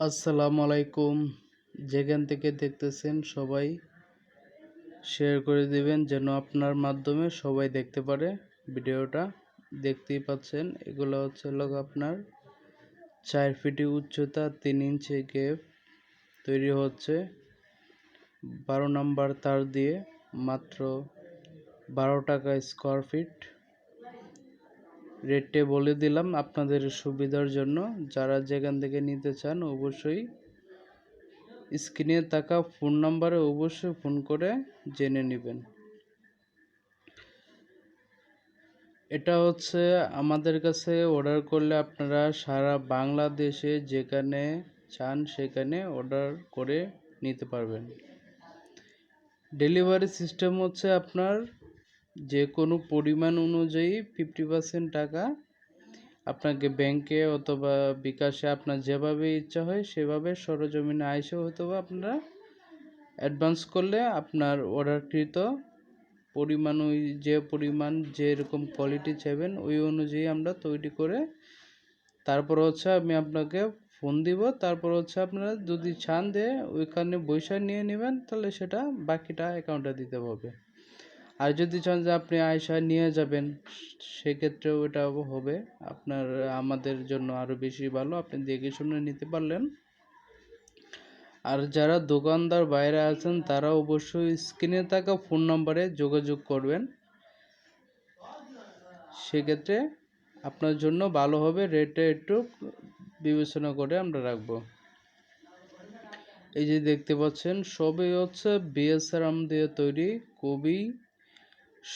আসসালামু আলাইকুম। যেখান থেকে দেখতেছেন সবাই শেয়ার করে দিবেন যেন আপনার মাধ্যমে সবাই দেখতে পারে ভিডিওটা। দেখতেই পাচ্ছেন, এগুলো হচ্ছে লোক আপনার চার ফিটি উচ্চতা, তিন ইঞ্চি গেপ তৈরি হচ্ছে। বারো নাম্বার তার দিয়ে মাত্র বারো টাকা স্কোয়ার ফিট রেটে বলে দিলাম আপনাদের সুবিধার জন্য। যারা যেখান থেকে নিতে চান অবশ্যই স্ক্রিনে থাকা ফোন নাম্বারে অবশ্যই ফোন করে জেনে নেবেন। এটা হচ্ছে আমাদের কাছে অর্ডার করলে আপনারা সারা বাংলাদেশে যেখানে চান সেখানে অর্ডার করে নিতে পারবেন। ডেলিভারি সিস্টেম হচ্ছে আপনার যে কোনো পরিমাণ অনুযায়ী ফিফটি পার্সেন্ট টাকা আপনাকে ব্যাংকে অথবা বিকাশে আপনার যেভাবে ইচ্ছা হয় সেভাবে সরজমিনে আইসে হয়তো বা আপনারা অ্যাডভান্স করলে আপনার অর্ডারকৃত পরিমাণ ওই যে পরিমাণ যেরকম কোয়ালিটি চাইবেন ওই অনুযায়ী আমরা তৈরি করে তারপর হচ্ছে আমি আপনাকে ফোন দিব, তারপর হচ্ছে আপনারা যদি চান দিয়ে ওইখানে বৈশা নিয়ে নেবেন তাহলে সেটা বাকিটা অ্যাকাউন্টে দিতে হবে। আর যদি চান যে আপনি আয়সা নিয়ে যাবেন, সেক্ষেত্রেও এটা হবে। আপনার, আমাদের জন্য আরও বেশি ভালো। আপনি দেখে শুনে নিতে পারলেন। আর যারা দোকানদার বাইরে আছেন, তারা অবশ্যই স্ক্রিনে থাকা ফোন নম্বরে যোগাযোগ করবেন। সেক্ষেত্রে আপনার জন্য ভালো হবে, রেটটা একটু বিবেচনা করে আমরা রাখব। এই যে দেখতে পাচ্ছেন, সবই হচ্ছে বিএসআরাম দিয়ে তৈরি। খুবই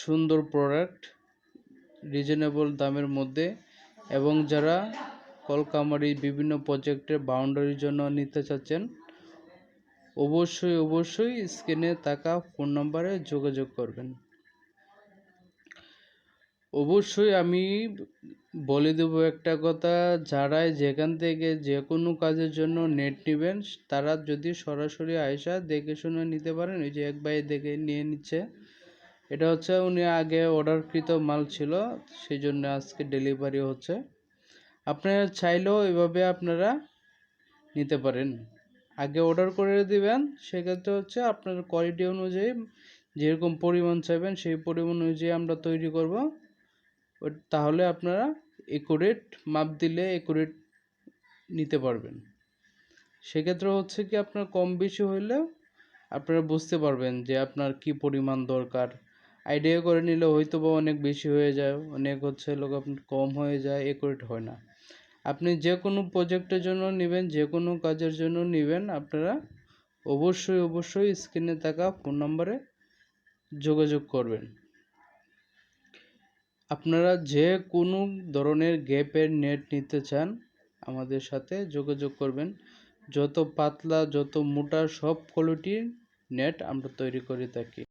সুন্দর প্রোডাক্ট রিজনেবল দামের মধ্যে এবং যারা কলকামারি বিভিন্ন প্রজেক্টের বাউন্ডারির জন্য নিতে চাচ্ছেন, অবশ্যই অবশ্যই স্ক্রিনে থাকা ফোন নম্বরে যোগাযোগ করবেন। অবশ্যই আমি বলে দেবো একটা কথা যারাই যেখান থেকে যে কোনো কাজের জন্য নেট নেবেন, তারা যদি সরাসরি আয়সা দেখে শুনে নিতে পারেন, ওই যে এক ভাই দেখে নিয়ে নিচ্ছে এটা হচ্ছে উনি আগে অর্ডারকৃত মাল ছিল সেই জন্য আজকে ডেলিভারি হচ্ছে। আপনারা চাইলেও এভাবে আপনারা নিতে পারেন। আগে অর্ডার করে দিবেন, সেক্ষেত্রে হচ্ছে আপনার কোয়ালিটি অনুযায়ী যেরকম পরিমাণ চাইবেন, সেই পরিমাণ অনুযায়ী আমরা তৈরি করব। তাহলে আপনারা একুরেট মাপ দিলে একুরেট নিতে পারবেন। সেক্ষেত্রে হচ্ছে কি আপনার কম বেশি হইলেও আপনারা বুঝতে পারবেন যে আপনার কি পরিমাণ দরকার। আইডিয়া করে নিলে হয়তো বা অনেক বেশি হয়ে যায়, অনেক হচ্ছে লোক আপনার কম হয়ে যায় একুরেট হয় না। আপনি যে কোনো প্রজেক্টের জন্য নেবেন যে কোনো কাজের জন্য নেবেন, আপনারা অবশ্যই অবশ্যই স্ক্রিনে থাকা ফোন নম্বরে যোগাযোগ করবেন। আপনারা যে কোনো ধরনের গ্যাপের নেট নিতে চান, আমাদের সাথে যোগাযোগ করবেন। যত পাতলা, যত মোটা সব কোয়ালিটির নেট আমরা তৈরি করে থাকি।